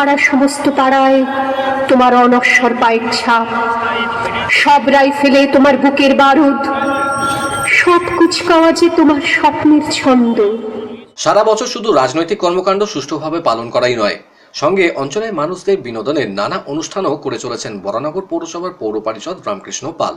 পাড়া সমস্ত পাড়ায় তোমার অনশ্বর পায়ের ছাপ, সব রাইফেলে তোমার বুকের বারুদ, সব কুচকাওয়াজে তোমার স্বপ্নের ছন্দ। সারা বছর শুধু রাজনৈতিক কর্মকাণ্ড সুষ্ঠুভাবে পালন করাই নয়, সঙ্গে অঞ্চলের মানুষদের বিনোদনের নানা অনুষ্ঠানও করে চলেছেন বরানগর পৌরসভার পৌর পরিষদ রামকৃষ্ণ পাল।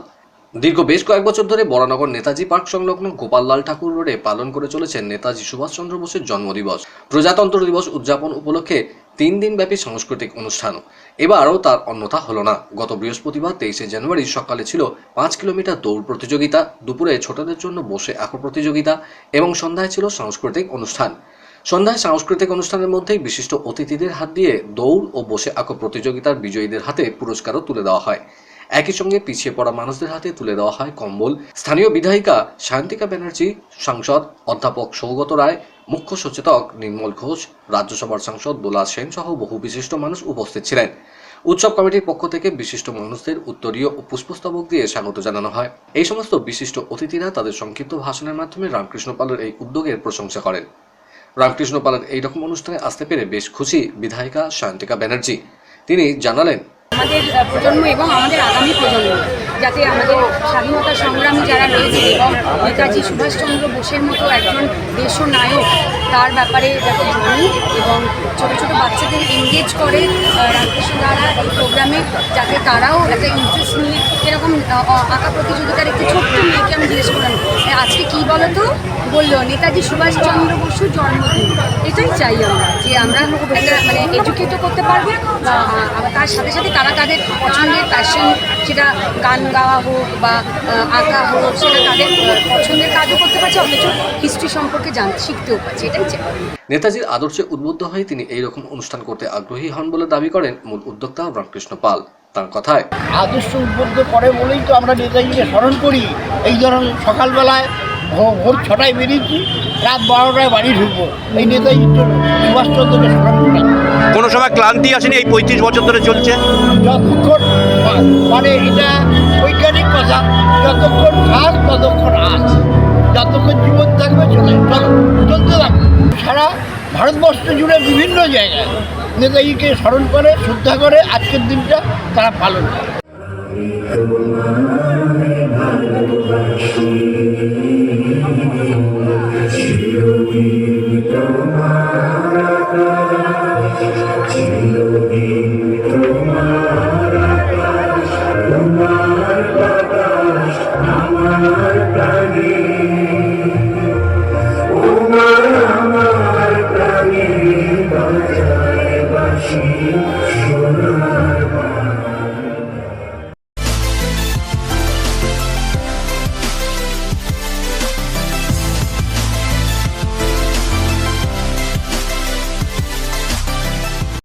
দীর্ঘ বেশ কয়েক বছর ধরে বরানগর নেতাজি পার্ক সংলগ্ন গোপাললাল ঠাকুর রোডে পালন করে চলেছেন নেতাজি সুভাষচন্দ্র বোসের জন্মদিবস। প্রজাতন্ত্র দিবস উদযাপন উপলক্ষে তিন দিনব্যাপী সাংস্কৃতিক অনুষ্ঠান। এবারও তার অন্যথা হলো না। গত বৃহস্পতিবার তেইশে জানুয়ারি সকালে ছিল পাঁচ কিলোমিটার দৌড় প্রতিযোগিতা। দুপুরে ছোটদের জন্য বসে আঁকো প্রতিযোগিতা এবং সন্ধ্যায় ছিল সাংস্কৃতিক অনুষ্ঠান। সন্ধ্যায় সাংস্কৃতিক অনুষ্ঠানের মধ্যেই বিশিষ্ট অতিথিদের হাত দিয়ে দৌড় ও বসে আঁকো প্রতিযোগিতার বিজয়ীদের হাতে পুরস্কারও তুলে দেওয়া হয়। একই সঙ্গে পিছিয়ে পড়া মানুষদের হাতে তুলে দেওয়া হয় কম্বল। স্থানীয় বিধায়িকা সায়ন্তিকা ব্যানার্জি, সাংসদ, অধ্যাপক সৌগত রায় মুখ্য সচেতক নির্মল ঘোষ, রাজ্যসভার সাংসদ দোলা সেন সহ বহু বিশিষ্ট মানুষ উপস্থিত ছিলেন। উৎসব কমিটির পক্ষ থেকে বিশিষ্ট মানুষদের উত্তরীয় ও পুষ্পস্তবক দিয়ে স্বাগত জানানো হয়। এই সমস্ত বিশিষ্ট অতিথিরা তাদের সংক্ষিপ্ত ভাষণের মাধ্যমে রামকৃষ্ণ পালের এই উদ্যোগের প্রশংসা করেন। রামকৃষ্ণ পালের এইরকম অনুষ্ঠানে আসতে পেরে বেশ খুশি বিধায়িকা সায়ন্তিকা ব্যানার্জি। তিনি জানালেন আমাদের প্রজন্ম এবং আমাদের আগামী প্রজন্ম যাতে আমাদের স্বাধীনতা সংগ্রামী যারা রয়েছে এবং নেতাজি সুভাষচন্দ্র বোসের মতো একজন দেশনায়ক তার ব্যাপারে যাতে জানি এবং ছোটো ছোটো বাচ্চাদের এনগেজ করে রামকৃষ্ণ দ্বারা এই প্রোগ্রামে যাতে তারাও একটা ইন্টারেস্ট নিয়ে এরকম আঁকা প্রতিযোগিতার একটি ছোট্ট মেয়েকে আমি জিজ্ঞেস করলাম "এ, আজকে কী বলো তো বলল, নেতাজি সুভাষচন্দ্র বসুর জন্মদিন। এটাই চাই আমরা, যে আমরা মানে এডুকেটও করতে পারব তার সাথে সাথে তারা তাদের পছন্দের প্যাশন সেটা গান গাওয়া হোক বা আঁকা হোক, সেটা তাদের পছন্দের কাজও করতে পারছে, অথচ হিস্ট্রি সম্পর্কে জানতে শিখতেও পারছে, এটাই চাই। নেতাজির আদর্শে উদ্বুদ্ধ হয়ে তিনি এইরকম অনুষ্ঠান করতে আগ্রহী হন বলে দাবি করেন মূল উদ্যোক্তা রামকৃষ্ণ পাল। তার কথায়। আদর্শ উদ্বুদ্ধ করে বলেই তো আমরা নেতাজিকে স্মরণ করি। এই ধরুন সকালবেলায় ভো- ভোর ছটায় বেরিয়েছি রাত বারোটায় বাড়ি ঢুকবো। এই নেতাজি তো সুভাষচন্দ্রকে স্মরণ করি। কোনো সময় ক্লান্তি আসেনি এই পঁয়ত্রিশ বছর ধরে চলছে? যতক্ষণ মানে এটা বৈজ্ঞানিক কথা যতক্ষণ শ্বাস ততক্ষণ আস। যতক্ষণ জীবন থাকবে চলে চল চলতে থাকবে। সারা ভারতবর্ষ জুড়ে বিভিন্ন জায়গায় নেতাজিকে স্মরণ করে শ্রদ্ধা করে আজকের দিনটা তারা পালন করে। Música